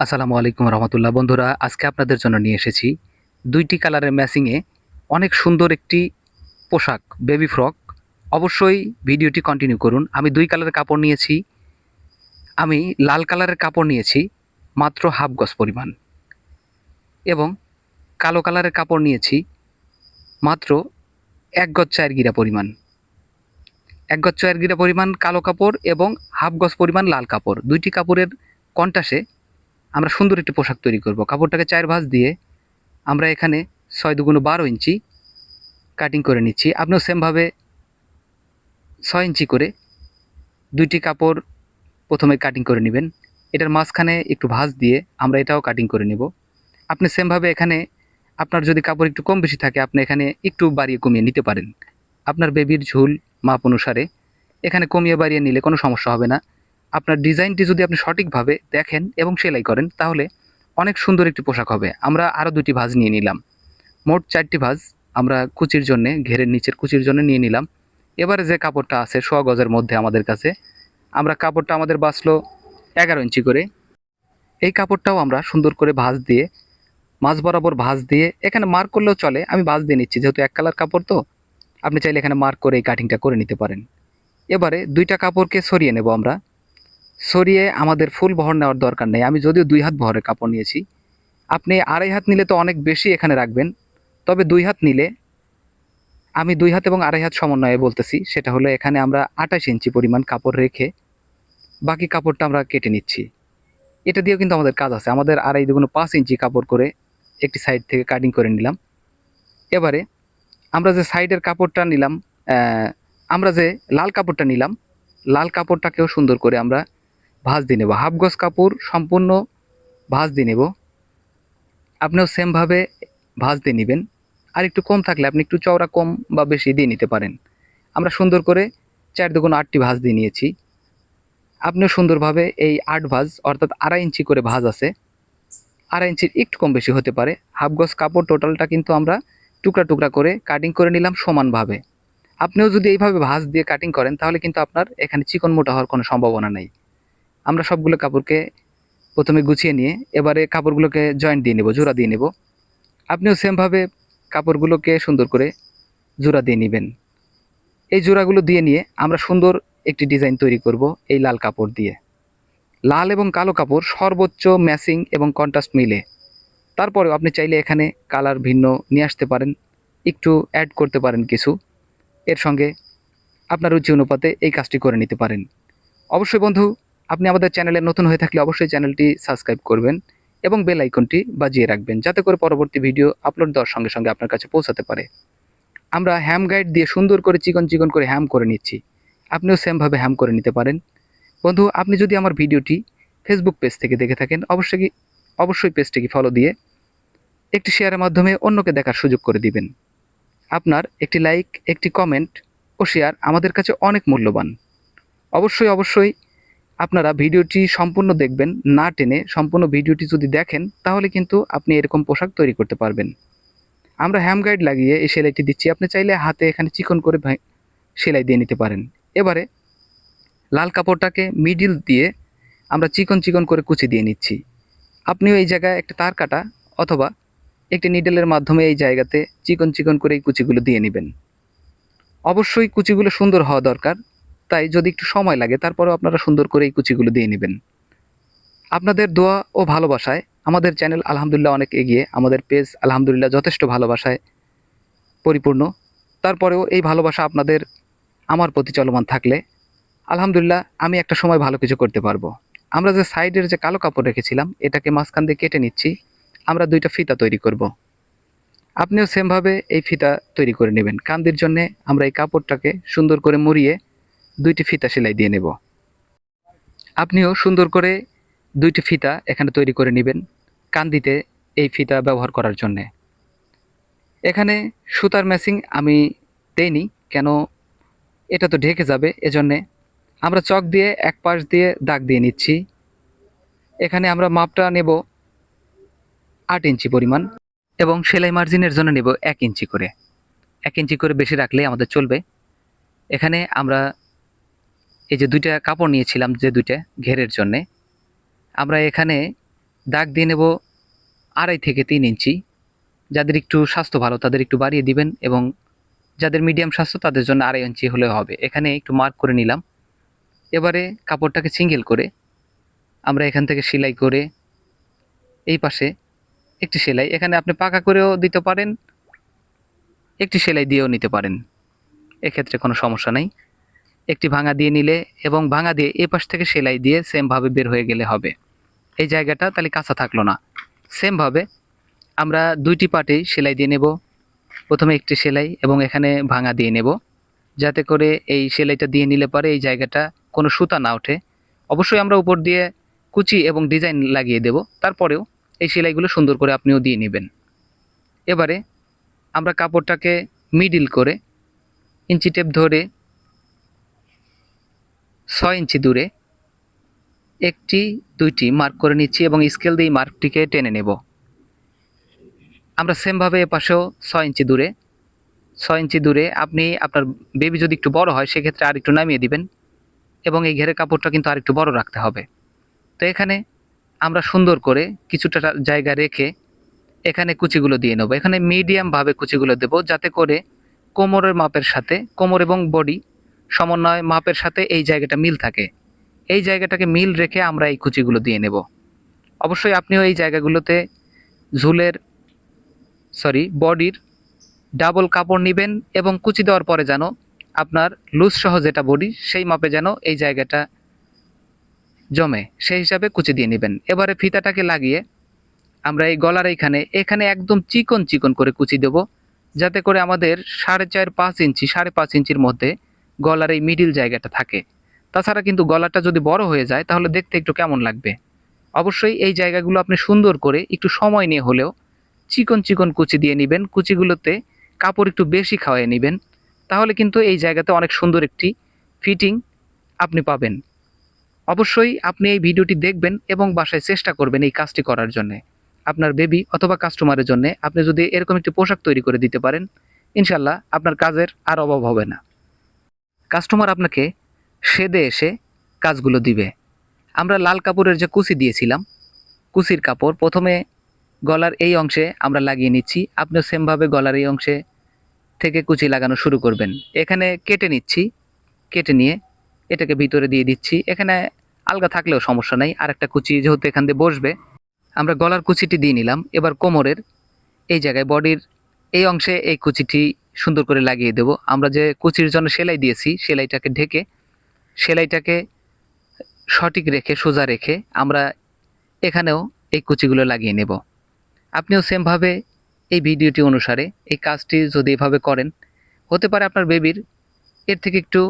আসসালামু আলাইকুম রহমতুল্লাহ। বন্ধুরা, আজকে আপনাদের জন্য নিয়ে এসেছি দুইটি কালারের ম্যাচিংয়ে অনেক সুন্দর একটি পোশাক, বেবি ফ্রক। অবশ্যই ভিডিওটি কন্টিনিউ করুন। আমি দুই কালারের কাপড় নিয়েছি। আমি লাল কালারের কাপড় নিয়েছি, মাত্র হাফ গজ পরিমাণ। এবং কালো কালারের কাপড় নিয়েছি, মাত্র এক গজ চায়ের গিরা পরিমাণ। এক গজ চায়ের গিরা পরিমাণ কালো কাপড় এবং হাফ গজ পরিমাণ লাল কাপড়। দুইটি কাপড়ের কন্টাসে আমরা সুন্দর একটি পোশাক তৈরি করব। কাপড়টাকে চার ভাঁজ দিয়ে আমরা এখানে ছয় দুগুণ বারো ইঞ্চি কাটিং করে নিচ্ছি। আপনিও সেমভাবে ছয় ইঞ্চি করে দুইটি কাপড় প্রথমে কাটিং করে নেবেন। এটার মাঝখানে একটু ভাঁজ দিয়ে আমরা এটাও কাটিং করে নেব। আপনি সেমভাবে এখানে আপনার যদি কাপড় একটু কম বেশি থাকে, আপনি এখানে একটু বাড়িয়ে কমিয়ে নিতে পারেন। আপনার বেবির ঝুল মাপ অনুসারে এখানে কমিয়ে বাড়িয়ে নিলে কোনো সমস্যা হবে না। আপনার ডিজাইনটি যদি আপনি সঠিকভাবে দেখেন এবং সেলাই করেন, তাহলে অনেক সুন্দর একটি পোশাক হবে। আমরা আরও দুটি ভাঁজ নিয়ে নিলাম। মোট চারটি ভাঁজ আমরা কুচির জন্য, ঘেরের নিচের কুচির জন্য নিয়ে নিলাম। এবারে যে কাপড়টা আছে সোয়া গজের মধ্যে আমাদের কাছে, আমরা কাপড়টা আমাদের বাঁচলো এগারো ইঞ্চি করে। এই কাপড়টাও আমরা সুন্দর করে ভাঁজ দিয়ে, মাঝ বরাবর ভাঁজ দিয়ে, এখানে মার্ক করলেও চলে, আমি ভাঁজ দিয়ে নিচ্ছি, যেহেতু এক কালার কাপড় তো, আপনি চাইলে এখানে মার্ক করে এই কাটিংটা করে নিতে পারেন। এবারে দুইটা কাপড়কে সরিয়ে নেব আমরা। সরিয়ে আমাদের ফুল বহর নেওয়ার দরকার নেই। আমি যদিও দুই হাত বহরের কাপড় নিয়েছি। আপনি আড়াই হাত নিলে তো অনেক বেশি এখানে রাখবেন। তবে দুই হাত নিলে আমি দুই হাত এবং আড়াই হাত সমন্বয়ে বলতেছি, সেটা হলো এখানে আমরা আঠাশ ইঞ্চি পরিমাণ কাপড় রেখে বাকি কাপড়টা আমরা কেটে নিচ্ছি। এটা দিয়েও কিন্তু আমাদের কাজ আছে। আমাদের আড়াই দুগুণ পাঁচ ইঞ্চি কাপড় করে একটি সাইড থেকে কাটিং করে নিলাম। এবারে আমরা যে সাইডের কাপড়টা নিলাম আমরা যে লাল কাপড়টা নিলাম, লাল কাপড়টাকেও সুন্দর করে আমরা ভাঁজ দিয়ে নেব। হাফ গজ কাপড় সম্পূর্ণ ভাঁজ দিয়ে নেব। আপনিও সেমভাবে ভাঁজ দিয়ে নেবেন। আর একটু কম থাকলে আপনি একটু চওড়া কম বা বেশি দিয়ে নিতে পারেন। আমরা সুন্দর করে চার দুগুণ আটটি ভাঁজ দিয়ে নিয়েছি। আপনিও সুন্দরভাবে এই আট ভাঁজ, অর্থাৎ আড়াই ইঞ্চি করে ভাঁজ আছে। আড়াই ইঞ্চির একটু কম বেশি হতে পারে। হাফ গজ কাপড় টোটালটা কিন্তু আমরা টুকরা টুকরা করে কাটিং করে নিলাম সমানভাবে আপনিও যদি এইভাবে ভাঁজ দিয়ে কাটিং করেন, তাহলে কিন্তু আপনার এখানে চিকন মোটা হওয়ার কোনো সম্ভাবনা নেই। আমরা সবগুলো কাপড়কে প্রথমে গুছিয়ে নিয়ে, এবারে কাপড়গুলোকে জয়েন্ট দিয়ে নেব, জোড়া দিয়ে নেব। আপনিও সেমভাবে কাপড়গুলোকে সুন্দর করে জোড়া দিয়ে নেবেন। এই জোড়াগুলো দিয়ে নিয়ে আমরা সুন্দর একটি ডিজাইন তৈরি করব এই লাল কাপড় দিয়ে। লাল এবং কালো কাপড় সর্বোচ্চ ম্যাচিং এবং কন্ট্রাস্ট মিলে। তারপরেও আপনি চাইলে এখানে কালার ভিন্ন নিয়ে আসতে পারেন, একটু অ্যাড করতে পারেন কিছু। এর সঙ্গে আপনার রুচি অনুপাতে এই কাজটি করে নিতে পারেন। অবশ্যই বন্ধু আপনি আমাদের চ্যানেলে নতুন হয়ে থাকলে অবশ্যই চ্যানেলটি সাবস্ক্রাইব করবেন এবং বেল আইকনটি বাজিয়ে রাখবেন যাতে করে পরবর্তী ভিডিও আপলোড দেওয়ার সঙ্গে সঙ্গে আপনার কাছে পৌঁছাতে পারে। আমরা হ্যাম গাইড দিয়ে সুন্দর করে চিকন চিকন করে হ্যাম করে নিচ্ছি। আপনিও সেমভাবে হ্যাম করে নিতে পারেন। বন্ধু, আপনি যদি আমার ভিডিওটি ফেসবুক পেজ থেকে দেখে থাকেন, অবশ্যই অবশ্যই পেজটিকে ফলো দিয়ে একটি শেয়ারের মাধ্যমে অন্যকে দেখার সুযোগ করে দিবেন। আপনার একটি লাইক একটি কমেন্ট ও শেয়ার আমাদের কাছে অনেক মূল্যবান। অবশ্যই অবশ্যই আপনারা ভিডিওটি সম্পূর্ণ দেখবেন, না টেনে সম্পূর্ণ ভিডিওটি যদি দেখেন, তাহলে কিন্তু আপনি এরকম পোশাক তৈরি করতে পারবেন। আমরা হ্যাম গাইড লাগিয়ে এই সেলাইটি দিচ্ছি। আপনি চাইলে হাতে এখানে চিকন করে সেলাই দিয়ে নিতে পারেন। এবারে লাল কাপড়টাকে মিডিল দিয়ে আমরা চিকন চিকন করে কুচি দিয়ে নিচ্ছি। আপনিও এই জায়গায় একটা তার কাটা অথবা একটি নিডেলের মাধ্যমে এই জায়গাতে চিকন চিকন করে এই কুচিগুলো দিয়ে নেবেন। অবশ্যই কুচিগুলো সুন্দর হওয়া দরকার। তাই যদি একটু সময় লাগে, তারপরেও আপনারা সুন্দর করে এই কুচিগুলো দিয়ে নেবেন। আপনাদের দোয়া ও ভালোবাসায় আমাদের চ্যানেল আলহামদুলিল্লাহ অনেক এগিয়ে, আমাদের পেজ আলহামদুলিল্লাহ যথেষ্ট ভালোবাসায় পরিপূর্ণ। তারপরেও এই ভালোবাসা আপনাদের আমার প্রতি চলমান থাকলে, আলহামদুলিল্লাহ আমি একটা সময় ভালো কিছু করতে পারব। আমরা যে সাইডের যে কালো কাপড় রেখেছিলাম, এটাকে মাঝখান দিয়ে কেটে নিচ্ছি, আমরা দুইটা ফিতা তৈরি করব। আপনিও সেমভাবে এই ফিতা তৈরি করে নেবেন। কান্দির জন্যে আমরা এই কাপড়টাকে সুন্দর করে মুড়িয়ে দুইটি ফিতা সেলাই দিয়ে নেব। আপনিও সুন্দর করে দুইটি ফিতা এখানে তৈরি করে নেবেন কান্দিতে এই ফিতা ব্যবহার করার জন্যে। এখানে সুতার ম্যাচিং আমি দেইনি, কেন এটা তো ঢেকে যাবে, এজন্যে আমরা চক দিয়ে এক পাশ দিয়ে দাগ দিয়ে নিচ্ছি। এখানে আমরা মাপটা নেব আট ইঞ্চি পরিমাণ এবং সেলাই মার্জিনের জন্য নেব এক ইঞ্চি করে। এক ইঞ্চি করে বেশি রাখলে আমাদের চলবে। এখানে আমরা এই যে দুইটা কাপড় নিয়েছিলাম যে দুইটা ঘেরের জন্যে, আমরা এখানে দাগ দিয়ে নেব আড়াই থেকে তিন ইঞ্চি। যাদের একটু স্বাস্থ্য ভালো তাদের একটু বাড়িয়ে দিবেন এবং যাদের মিডিয়াম স্বাস্থ্য তাদের জন্য আড়াই ইঞ্চি হলেও হবে। এখানে একটু মার্ক করে নিলাম। এবারে কাপড়টাকে সিঙ্গেল করে আমরা এখান থেকে সেলাই করে এই পাশে একটি সেলাই, এখানে আপনি পাকা করেও দিতে পারেন, একটি সেলাই দিয়েও নিতে পারেন। এক্ষেত্রে কোনো সমস্যা নেই। একটি ভাঙা দিয়ে নিলে এবং ভাঙা দিয়ে এ পাশ থেকে সেলাই দিয়ে সেমভাবে বের হয়ে গেলে হবে। এই জায়গাটা তাহলে কাঁচা থাকল না। সেমভাবে আমরা দুইটি পার্টেই সেলাই দিয়ে নেব। প্রথমে একটি সেলাই এবং এখানে ভাঙা দিয়ে নেব। যাতে করে এই সেলাইটা দিয়ে নিলে পরে এই জায়গাটা কোনো সুতা না ওঠে। অবশ্যই আমরা উপর দিয়ে কুচি এবং ডিজাইন লাগিয়ে দেব। তারপরেও এই সেলাইগুলো সুন্দর করে আপনিও দিয়ে নেবেন। এবারে আমরা কাপড়টাকে মিডিল করে ইঞ্চি টেপ ধরে ছয় ইঞ্চি দূরে একটি, দুইটি মার্ক করে নিচ্ছি এবং স্কেল দিয়ে মার্কটিকে টেনে নেব। আমরা সেমভাবে এপাশেও ছয় ইঞ্চি দূরে, ছয় ইঞ্চি দূরে আপনি আপনার বেবি যদি একটু বড় হয়, সেক্ষেত্রে আর একটু নামিয়ে দিবেন এবং এই ঘেরের কাপড়টা কিন্তু আর একটু বড় রাখতে হবে। তো এখানে আমরা সুন্দর করে কিছুটা জায়গা রেখে এখানে কুচিগুলো দিয়ে নেব। এখানে মিডিয়ামভাবে কুচিগুলো দেব যাতে করে কোমরের মাপের সাথে, কোমর এবং বডি সমন্বয় মাপের সাথে এই জায়গাটা মিল থাকে। এই জায়গাটাকে মিল রেখে আমরা এই কুচিগুলো দিয়ে নেব। অবশ্যই আপনিও এই জায়গাগুলোতে ঝুলের সরি বডির ডাবল কাপড় নেবেন এবং কুচি দেওয়ার পরে যেন আপনার লুজ সহ যেটা বডি, সেই মাপে যেন এই জায়গাটা জমে। সেই হিসাবে কুচি দিয়ে নেবেন। এবারে ফিতাটাকে লাগিয়ে আমরা এই গলার এইখানে, এখানে একদম চিকন চিকন করে কুচি দেব। যাতে করে আমাদের সাড়ে চার পাঁচ ইঞ্চি, সাড়ে পাঁচ ইঞ্চির মধ্যে গলার এই মিডিল জায়গাটা থাকে। তাছাড়া কিন্তু গলাটা যদি বড় হয়ে যায়, তাহলে দেখতে একটু কেমন লাগবে? অবশ্যই এই জায়গাগুলো আপনি সুন্দর করে একটু সময় নিয়ে হলেও চিকন চিকন কুচি দিয়ে নেবেন। কুচিগুলোতে কাপড় একটু বেশি খাওয়াই নেবেন। তাহলে কিন্তু এই জায়গাতে অনেক সুন্দর একটি ফিটিং আপনি পাবেন। অবশ্যই আপনি এই ভিডিওটি দেখবেন এবং বাসায় চেষ্টা করবেন এই কাজটি করার জন্য। আপনার বেবি অথবা কাস্টমারের জন্য আপনি যদি এরকম একটি পোশাক তৈরি করে দিতে পারেন, ইনশাল্লাহ আপনার কাজের আর অভাব হবে না। কাস্টমার আপনাকে সেদে এসে কাজগুলো দিবে। আমরা লাল কাপড়ের যে কুচি দিয়েছিলাম, কুচির কাপড়, প্রথমে গলার এই অংশে আমরা লাগিয়ে নিচ্ছি। আপনিও সেমভাবে গলার এই অংশে থেকে কুচি লাগানো শুরু করবেন। এখানে কেটে নিচ্ছি, কেটে নিয়ে এটাকে ভিতরে দিয়ে দিচ্ছি। এখানে আলগা থাকলেও সমস্যা নাই আর একটা কুচি যেহেতু এখান দিয়ে বসবে, আমরা গলার কুচিটি দিয়ে নিলাম। এবার কোমরের এই জায়গায় বডির এই অংশে এই কুচিটি সুন্দর করে লাগিয়ে দেব। আমরা যে কুচির জন্য সেলাই দিয়েছি, সেলাইটাকে ঢেকে, সেলাইটাকে সঠিক রেখে, সোজা রেখে আমরা এখানেও এই কুচিগুলো লাগিয়ে নেব। আপনিও সেমভাবে এই ভিডিওটি অনুসারে এই কাজটি যদি এভাবে করেন, হতে পারে আপনার বেবির এর থেকে একটু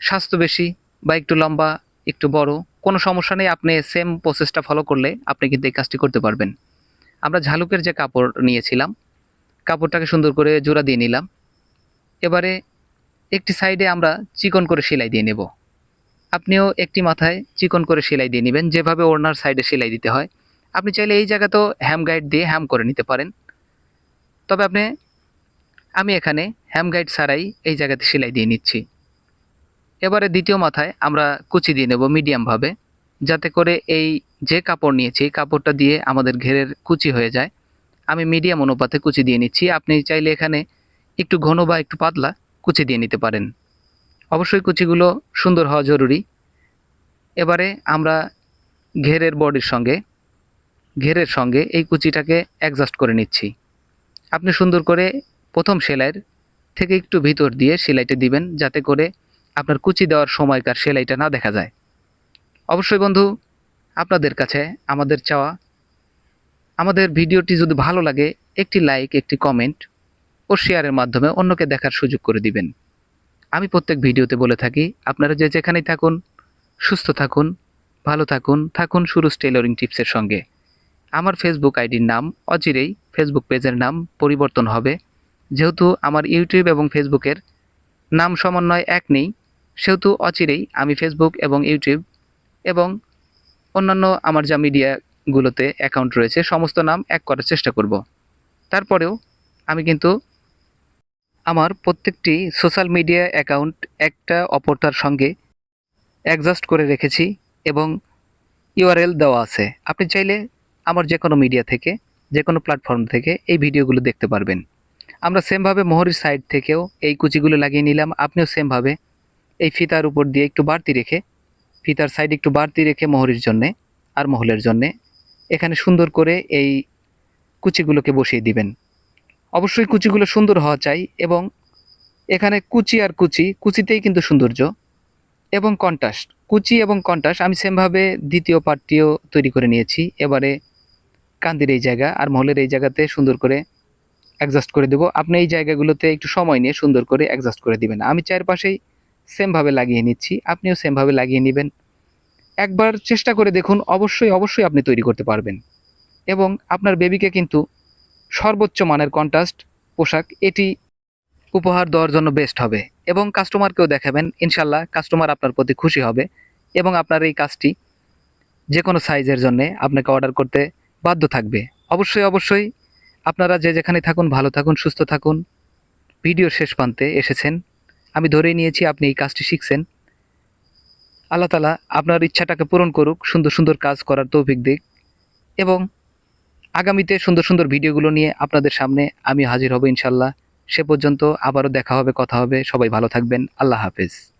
স্বাস্থ্য বেশি বা একটু লম্বা, একটু বড়, কোনো সমস্যা নেই, আপনি সেম প্রসেসটা ফলো করলে আপনি কিন্তু এই কাজটি করতে পারবেন। আমরা ঝালুকের যে কাপড় নিয়েছিলাম কাপড়টাকে সুন্দর করে জোড়া দিয়ে নিলাম। এবারে একটি সাইডে আমরা চিকন করে সেলাই দিয়ে নেব। আপনিও একটি মাথায় চিকন করে সেলাই দিয়ে নেবেন, যেভাবে ওড়নার সাইডে সেলাই দিতে হয়। আপনি চাইলে এই জায়গাতেও হ্যাম গাইড দিয়ে হ্যাম করে নিতে পারেন। তবে আপনি, আমি এখানে হ্যাম গাইড ছাড়াই এই জায়গাতে সেলাই দিয়ে নিচ্ছি। এবারে দ্বিতীয় মাথায় আমরা কুচি দিয়ে নেব মিডিয়ামভাবে, যাতে করে এই যে কাপড় নিয়েছি কাপড়টা দিয়ে আমাদের ঘেরের কুচি হয়ে যায়। আমি মিডিয়াম অনুপাতে কুচি দিয়ে নিচ্ছি। আপনি চাইলে এখানে একটু ঘন বা একটু পাতলা কুচি দিয়ে নিতে পারেন। অবশ্যই কুচিগুলো সুন্দর হওয়া জরুরি। এবারে আমরা ঘেরের বডির সঙ্গে, ঘেরের সঙ্গে এই কুচিটাকে অ্যাডজাস্ট করে নিচ্ছি। আপনি সুন্দর করে প্রথম সেলাইয়ের থেকে একটু ভিতর দিয়ে সেলাইটা দিবেন, যাতে করে আপনার কুচি দেওয়ার সময়কার সেলাইটা না দেখা যায়। অবশ্যই বন্ধু, আপনাদের কাছে আমাদের চাওয়া আমাদের ভিডিওটি যদি ভালো লাগে, একটি লাইক একটি কমেন্ট ও শেয়ারের মাধ্যমে অন্যকে দেখার সুযোগ করে দিবেন। আমি প্রত্যেক ভিডিওতে বলে থাকি, আপনারা যে যেখানেই থাকুন, সুস্থ থাকুন, ভালো থাকুন থাকুন সুরুজ টেইলরিং টিপসের সঙ্গে। আমার ফেসবুক আইডির নাম অচিরেই ফেসবুক পেজের নাম পরিবর্তন হবে। যেহেতু আমার ইউটিউব এবং ফেসবুকের নাম সমন্বয় এক নেই, সেহেতু অচিরেই আমি ফেসবুক এবং ইউটিউব এবং অন্যান্য আমার যা মিডিয়াগুলোতে অ্যাকাউন্ট রয়েছে, সমস্ত নাম এক করার চেষ্টা করব। তারপরেও আমি কিন্তু আমার প্রত্যেকটি সোশ্যাল মিডিয়া অ্যাকাউন্ট একটা অপরটার সঙ্গে অ্যাডজাস্ট করে রেখেছি এবং ইউআরএল দেওয়া আছে। আপনি চাইলে আমার যে কোনো মিডিয়া থেকে যে কোনো প্ল্যাটফর্ম থেকে এই ভিডিওগুলো দেখতে পারবেন। আমরা সেমভাবে মোহরের সাইড থেকেও এই কুচিগুলো লাগিয়ে নিলাম। আপনিও সেমভাবে এই ফিতার উপর দিয়ে একটু বাড়তি রেখে, ফিতার সাইড একটু বাড়তি রেখে মোহরের জন্যে আর মহলের জন্যে এখানে সুন্দর করে এই কুচিগুলোকে বসিয়ে দিবেন। অবশ্যই কুচিগুলো সুন্দর হওয়া চাই এবং এখানে কুচি আর কুচি, কুচিতেই কিন্তু সৌন্দর্য এবং কন্টাস্ট কুচি এবং কন্টাস্ট আমি সেমভাবে দ্বিতীয় পার্টটিও তৈরি করে নিয়েছি। এবারে কান্দির এই জায়গা আর মহলের এই জায়গাতে সুন্দর করে অ্যাডজাস্ট করে দেবো। আপনি এই জায়গাগুলোতে একটু সময় নিয়ে সুন্দর করে অ্যাডজাস্ট করে দিবেন। আমি চারপাশেই সেমভাবে লাগিয়ে নিচ্ছি। আপনিও সেমভাবে লাগিয়ে নেবেন। একবার চেষ্টা করে দেখুন, অবশ্যই অবশ্যই আপনি তৈরি করতে পারবেন। এবং আপনার বেবিকে কিন্তু সর্বোচ্চ মানের কন্ট্রাস্ট পোশাক, এটি উপহার দেওয়ার জন্য বেস্ট হবে। এবং কাস্টমারকেও দেখাবেন ইনশাল্লাহ কাস্টমার আপনার প্রতি খুশি হবে এবং আপনার এই কাজটি যে কোনো সাইজের জন্যে আপনাকে অর্ডার করতে বাধ্য থাকবে। অবশ্যই অবশ্যই আপনারা যে যেখানে থাকুন, ভালো থাকুন, সুস্থ থাকুন ভিডিও শেষ প্রান্তে এসেছেন। আমি ধরেই নিয়েছি, আপনি এই কাজটি শিখছেন। আল্লাহ তালা আপনার ইচ্ছাটাকে পূরণ করুক, সুন্দর সুন্দর কাজ করার তৌফিক দিক। এবং আগামীতে সুন্দর সুন্দর ভিডিওগুলো নিয়ে আপনাদের সামনে আমি হাজির হব ইনশাল্লাহ। সে পর্যন্ত আবারও দেখা হবে, কথা হবে। সবাই ভালো থাকবেন। আল্লাহ হাফেজ।